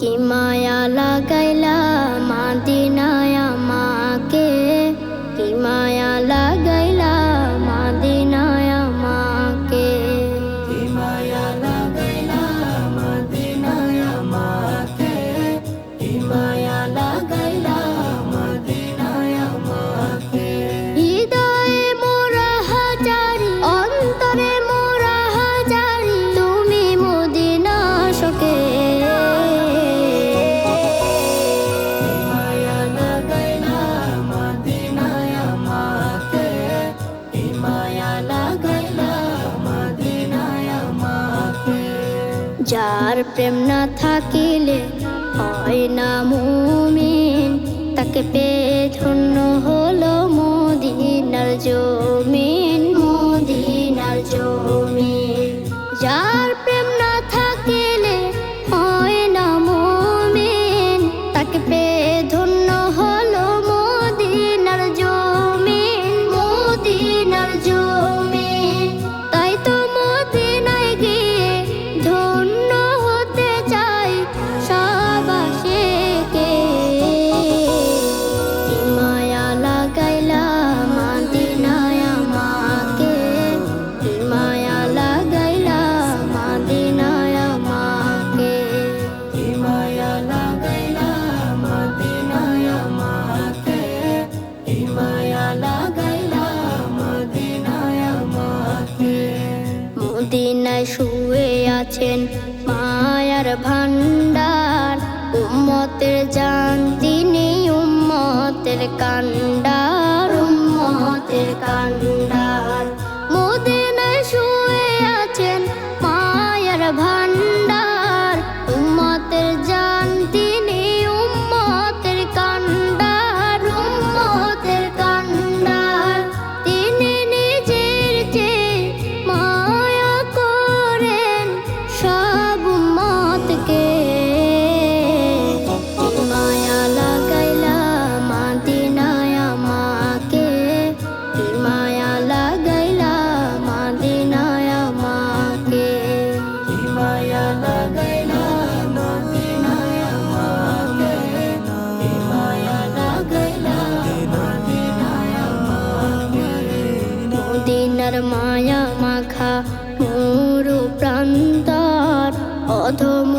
কি মায়া লাগা যার প্রেম না থাকিলে হয় না মুমিন। তাকে পেয়ে ধন্য হলো মদিনার জমিন। মদিনার জমিন। যার প্রেম না থাকিলে হয় না মুমিন। তাকে পেয়ে কোথায় শুয়ে আছেন মায়ার ভান্ডার উম্মতের জান তিনি উম্মতের কান্ডার উম্মতের কান্ডার তার মায়া মাখা মোর প্রান্তর অধম